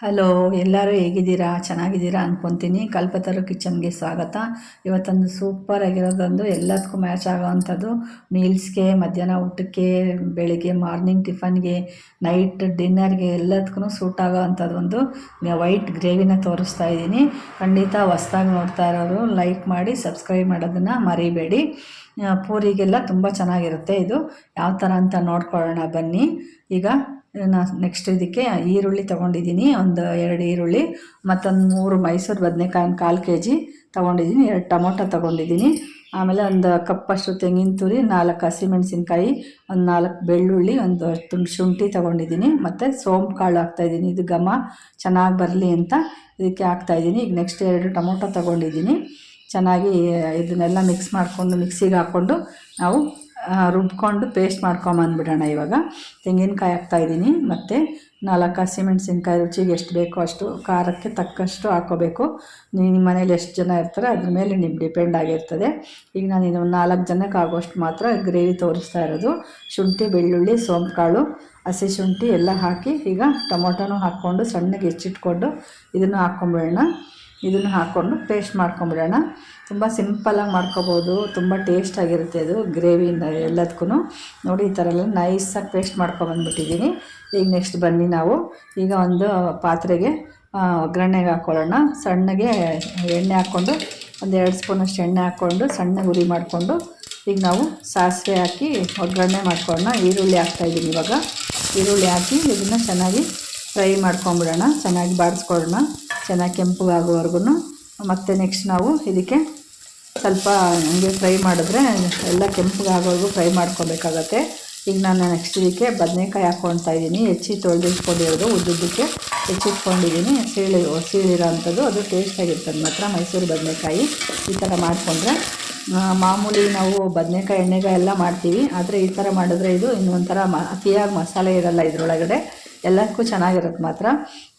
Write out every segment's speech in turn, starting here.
Hello ಎಲ್ಲರೂ ಹೇಗಿದ್ದೀರಾ? ಚೆನ್ನಾಗಿದ್ದೀರಾ ಅಂದ್ಕೊತೀನಿ ಕಲ್ಪತರು ಕಿಚನ್ಗೆ ಸ್ವಾಗತ. ಇವತ್ತೊಂದು ಸೂಪರ್ ಆಗಿರೋದೊಂದು ಎಲ್ಲದಕ್ಕೂ ಮ್ಯಾಚ್ ಆಗೋವಂಥದ್ದು. ಮೀಲ್ಸ್ಗೆ, ಮಧ್ಯಾಹ್ನ ಊಟಕ್ಕೆ, ಬೆಳಿಗ್ಗೆ ಮಾರ್ನಿಂಗ್ ಟಿಫನ್ಗೆ, ನೈಟ್ ಡಿನ್ನರ್ಗೆ ಎಲ್ಲದಕ್ಕೂ ಸೂಟ್ ಆಗೋವಂಥದ್ದು ಒಂದು ವೈಟ್ ಗ್ರೇವಿನ ತೋರಿಸ್ತಾ ಇದ್ದೀನಿ. ಖಂಡಿತ ಹೊಸ್ದಾಗಿ ನೋಡ್ತಾ ಇರೋರು ಲೈಕ್ ಮಾಡಿ, ಸಬ್ಸ್ಕ್ರೈಬ್ ಮಾಡೋದನ್ನು ಮರಿಬೇಡಿ. ಪೂರಿಗೆಲ್ಲ ತುಂಬ ಚೆನ್ನಾಗಿರುತ್ತೆ ಇದು. ಯಾವ ಥರ ಅಂತ ನೋಡ್ಕೊಳ್ಳೋಣ ಬನ್ನಿ. ಈಗ ನಾ ನೆಕ್ಸ್ಟ್ ಇದಕ್ಕೆ ಈರುಳ್ಳಿ ತೊಗೊಂಡಿದ್ದೀನಿ, ಒಂದು ಎರಡು ಈರುಳ್ಳಿ, ಮತ್ತೊಂದು ಮೂರು ಮೈಸೂರು ಬದನೆಕಾಯಿ ಕಾಲು ಕೆ ಜಿ ತೊಗೊಂಡಿದ್ದೀನಿ, ಎರಡು ಟೊಮೊಟೊ ತೊಗೊಂಡಿದ್ದೀನಿ. ಆಮೇಲೆ ಒಂದು ಕಪ್ಪಷ್ಟು ತೆಂಗಿನ ತುರಿ, ನಾಲ್ಕು ಹಸಿಮೆಣಸಿನ್ಕಾಯಿ, ಒಂದು ನಾಲ್ಕು ಬೆಳ್ಳುಳ್ಳಿ, ಒಂದು ತುಂಬ ಶುಂಠಿ ತೊಗೊಂಡಿದ್ದೀನಿ. ಮತ್ತು ಸೋಂಪು ಕಾಳು ಹಾಕ್ತಾಯಿದ್ದೀನಿ ಇದು ಘಮ, ಚೆನ್ನಾಗಿ ಬರಲಿ ಅಂತ ಇದಕ್ಕೆ ಹಾಕ್ತಾಯಿದ್ದೀನಿ ಈಗ ನೆಕ್ಸ್ಟ್ ಎರಡು ಟೊಮೊಟೊ ತೊಗೊಂಡಿದ್ದೀನಿ. ಚೆನ್ನಾಗಿ ಇದನ್ನೆಲ್ಲ ಮಿಕ್ಸ್ ಮಾಡಿಕೊಂಡು ಮಿಕ್ಸಿಗೆ ಹಾಕ್ಕೊಂಡು ನಾವು ರುಬ್ಕೊಂಡು ಪೇಸ್ಟ್ ಮಾಡ್ಕೊಂಬಂದ್ಬಿಡೋಣ ಇವಾಗ. ತೆಂಗಿನಕಾಯಿ ಹಾಕ್ತಾಯಿದ್ದೀನಿ ಮತ್ತು ನಾಲ್ಕು ಹಸಿಮೆಣಸಿನ್ಕಾಯಿ ರುಚಿಗೆ ಎಷ್ಟು ಬೇಕೋ ಅಷ್ಟು ಖಾರಕ್ಕೆ ತಕ್ಕಷ್ಟು ಹಾಕೋಬೇಕು. ನಿಮ್ಮ ಮನೇಲಿ ಎಷ್ಟು ಜನ ಇರ್ತಾರೆ ಅದ್ರ ಮೇಲೆ ನಿಮ್ಗೆ ಡಿಪೆಂಡ್ ಆಗಿರ್ತದೆ. ಈಗ ನಾನು ಇದು ನಾಲ್ಕು ಜನಕ್ಕೆ ಆಗೋಷ್ಟು ಮಾತ್ರ ಗ್ರೇವಿ ತೋರಿಸ್ತಾ ಇರೋದು. ಶುಂಠಿ, ಬೆಳ್ಳುಳ್ಳಿ ಸೋಂಪು ಕಾಳು ಹಸಿ ಶುಂಠಿ ಎಲ್ಲ ಹಾಕಿ ಈಗ ಟೊಮೊಟೊನೂ ಹಾಕ್ಕೊಂಡು ಸಣ್ಣಗೆ ಹೆಚ್ಚಿಟ್ಕೊಂಡು ಇದನ್ನು ಹಾಕ್ಕೊಂಬಿಡೋಣ. ಇದನ್ನು ಹಾಕ್ಕೊಂಡು ಪೇಸ್ಟ್ ಮಾಡ್ಕೊಂಬಿಡೋಣ. ತುಂಬ ಸಿಂಪಲಾಗಿ ಮಾಡ್ಕೋಬೋದು. ತುಂಬ ಟೇಸ್ಟಾಗಿರುತ್ತೆ ಅದು, ಗ್ರೇವಿಯಿಂದ ಎಲ್ಲದಕ್ಕೂ ನೋಡಿ, ಈ ಥರ ಎಲ್ಲ ನೈಸಾಗಿ ಪೇಸ್ಟ್ ಮಾಡ್ಕೊಬಂದ್ಬಿಟ್ಟಿದ್ದೀನಿ. ಈಗ ನೆಕ್ಸ್ಟ್ ಬನ್ನಿ ನಾವು. ಈಗ ಒಂದು ಪಾತ್ರೆಗೆ ಒಗ್ಗರಣೆಗೆ ಹಾಕ್ಕೊಳ್ಳೋಣ ಸಣ್ಣಗೆ ಎಣ್ಣೆ ಹಾಕ್ಕೊಂಡು, ಒಂದು ಎರಡು ಸ್ಪೂನಷ್ಟು ಎಣ್ಣೆ ಹಾಕ್ಕೊಂಡು ಸಣ್ಣ ಉರಿ ಮಾಡಿಕೊಂಡು, ಈಗ ನಾವು ಸಾಸಿವೆ ಹಾಕಿ ಒಗ್ಗರಣೆ ಮಾಡ್ಕೊಳ್ಳೋಣ. ಈರುಳ್ಳಿ ಹಾಕ್ತಾಯಿದ್ದೀನಿ ಇವಾಗ. ಈರುಳ್ಳಿ ಹಾಕಿ ಇದನ್ನು ಚೆನ್ನಾಗಿ ಫ್ರೈ ಮಾಡ್ಕೊಂಬಿಡೋಣ. ಚೆನ್ನಾಗಿ ಬಾಡಿಸ್ಕೊಳ್ಳೋಣ ಚೆನ್ನಾಗಿ ಕೆಂಪಗಾಗೋವರೆಗೂ ಮತ್ತು ನೆಕ್ಸ್ಟ್ ನಾವು ಇದಕ್ಕೆ ಸ್ವಲ್ಪ ಹಂಗೆ ಫ್ರೈ ಮಾಡಿದ್ರೆ ಎಲ್ಲ ಕೆಂಪಗಾಗೋವರೆಗೂ ಫ್ರೈ ಮಾಡ್ಕೊಬೇಕಾಗತ್ತೆ. ಈಗ ನಾನು ನೆಕ್ಸ್ಟ್ ಇದಕ್ಕೆ ಬದನೆಕಾಯಿ ಹಾಕ್ಕೊಳ್ತಾ ಇದ್ದೀನಿ. ಹೆಚ್ಚಿ ತೊಳೆದಿಟ್ಕೊಂಡಿರೋದು, ಉದ್ದುದ್ದಕ್ಕೆ ಹೆಚ್ಚಿಟ್ಕೊಂಡಿದ್ದೀನಿ. ಸೀಳಿ ಸೀಳಿರೋ ಅಂಥದ್ದು ಅದು ಟೇಸ್ಟಾಗಿರ್ತದೆ ಮಾತ್ರ ಮೈಸೂರು ಬದನೆಕಾಯಿ ಈ ಥರ ಮಾಡಿಕೊಂಡ್ರೆ. ಮಾಮೂಲಿ ನಾವು ಬದನೆಕಾಯಿ, ಎಣ್ಣೆಗಾಯಿ ಎಲ್ಲ ಮಾಡ್ತೀವಿ. ಆದರೆ ಈ ಥರ ಮಾಡಿದ್ರೆ ಇದು ಇನ್ನೊಂಥರ ಮ, ಅತಿಯಾಗಿ ಮಸಾಲೆ ಇರೋಲ್ಲ ಇದರೊಳಗಡೆ. ಎಲ್ಲದಕ್ಕೂ ಚೆನ್ನಾಗಿರುತ್ತೆ ಮಾತ್ರ.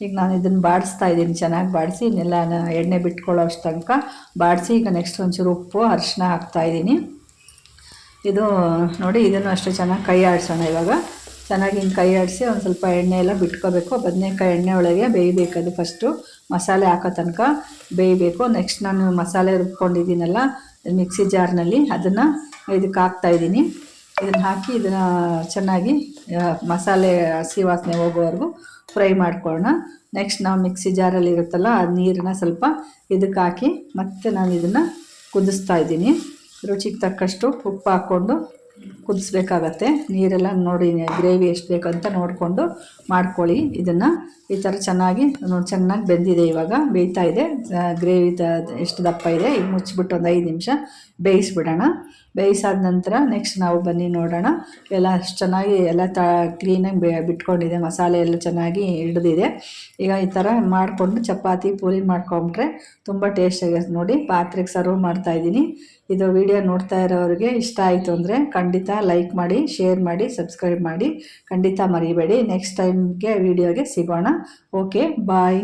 ಈಗ ನಾನು ಇದನ್ನು ಬಾಡಿಸ್ತಾ ಇದ್ದೀನಿ, ಚೆನ್ನಾಗಿ ಬಾಡಿಸಿ, ಇನ್ನೆಲ್ಲ ಎಣ್ಣೆ ಬಿಟ್ಕೊಳ್ಳೋ ಅಷ್ಟು ತನಕ ಬಾಡಿಸಿ, ಈಗ ನೆಕ್ಸ್ಟ್ ಒಂಚೂರು ಉಪ್ಪು ಅರಿಶಿನ ಹಾಕ್ತಾಯಿದ್ದೀನಿ ಇದು ನೋಡಿ, ಇದನ್ನು ಅಷ್ಟೇ ಚೆನ್ನಾಗಿ ಕೈ ಆಡಿಸೋಣ ಇವಾಗ. ಚೆನ್ನಾಗಿ ಹಿಂಗೆ ಕೈ ಆಡಿಸಿ ಒಂದು ಸ್ವಲ್ಪ ಎಣ್ಣೆ ಎಲ್ಲ ಬಿಟ್ಕೋಬೇಕು. ಬದನೆಕಾಯಿ ಎಣ್ಣೆ ಒಳಗೆ ಬೇಯಬೇಕು ಅದು ಫಸ್ಟು ಮಸಾಲೆ ಹಾಕೋ ತನಕ ಬೇಯಬೇಕು. ನೆಕ್ಸ್ಟ್ ನಾನು ಮಸಾಲೆ ರುಬ್ಕೊಂಡಿದ್ದೀನಲ್ಲ ಮಿಕ್ಸಿ ಜಾರ್ನಲ್ಲಿ ಅದನ್ನು ಇದಕ್ಕೆ ಹಾಕ್ತಾಯಿದ್ದೀನಿ ಇದನ್ನು ಹಾಕಿ, ಇದನ್ನು ಚೆನ್ನಾಗಿ ಮಸಾಲೆ, ಹಸಿ ವಾಸನೆ ಹೋಗೋವರೆಗೂ ಫ್ರೈ ಮಾಡ್ಕೊಳ್ಳೋಣ. ನೆಕ್ಸ್ಟ್ ನಾವು ಮಿಕ್ಸಿ ಜಾರಲ್ಲಿ ಇರುತ್ತಲ್ಲ, ಆ ನೀರನ್ನ ಸ್ವಲ್ಪ ಇದಕ್ಕೆ ಹಾಕಿ, ಮತ್ತೆ ನಾನು ಇದನ್ನು ಕುದಿಸ್ತಾ ಇದ್ದೀನಿ. ರುಚಿಗೆ ತಕ್ಕಷ್ಟು ಉಪ್ಪು ಹಾಕ್ಕೊಂಡು ಕುದಿಸ್ಬೇಕಾಗತ್ತೆ. ನೀರೆಲ್ಲ ನೋಡಿ ಗ್ರೇವಿ ಎಷ್ಟು ಬೇಕು ಬೇಕಂತ ನೋಡಿಕೊಂಡು ಮಾಡ್ಕೊಳ್ಳಿ. ಇದನ್ನು ಈ ಥರ ಚೆನ್ನಾಗಿ ಚೆನ್ನಾಗಿ ಬೆಂದಿದೆ ಇವಾಗ. ಬೇಯ್ತಾ ಇದೆ. ಗ್ರೇವಿ ತ, ಎಷ್ಟು ದಪ್ಪ ಇದೆ, ಈಗ ಮುಚ್ಚಿಬಿಟ್ಟು ಒಂದು ಐದು ನಿಮಿಷ ಬೇಯಿಸ್ಬಿಡೋಣ. ಬೇಯಿಸಾದ ನಂತರ ನೆಕ್ಸ್ಟ್ ನಾವು ಬನ್ನಿ ನೋಡೋಣ. ಎಲ್ಲ ಅಷ್ಟು ಚೆನ್ನಾಗಿ ಎಲ್ಲ ತ ಕ್ಲೀನಾಗಿ ಬಿಟ್ಕೊಂಡಿದೆ. ಮಸಾಲೆ ಎಲ್ಲ ಚೆನ್ನಾಗಿ ಹಿಡಿದಿದೆ. ಈಗ ಈ ಥರ ಮಾಡಿಕೊಂಡು ಚಪಾತಿ ಪೂರಿ ಮಾಡ್ಕೊಂಡ್ರೆ ತುಂಬ ಟೇಸ್ಟಾಗಿರುತ್ತೆ ನೋಡಿ, ಪಾತ್ರೆಗೆ ಸರ್ವ್ ಮಾಡ್ತಾಯಿದ್ದೀನಿ ಇದು ವಿಡಿಯೋ ನೋಡ್ತಾ ಇರೋರಿಗೆ ಇಷ್ಟ ಆಯಿತು ಅಂದರೆ ಖಂಡಿತ ಲೈಕ್ ಮಾಡಿ ಶೇರ್ ಮಾಡಿ ಸಬ್ಸ್ಕ್ರೈಬ್ ಮಾಡಿ ಖಂಡಿತ ಮರಿಬೇಡಿ. ನೆಕ್ಸ್ಟ್ ಟೈಮ್ಗೆ ವಿಡಿಯೋಗೆ ಸಿಗೋಣ. Okay bye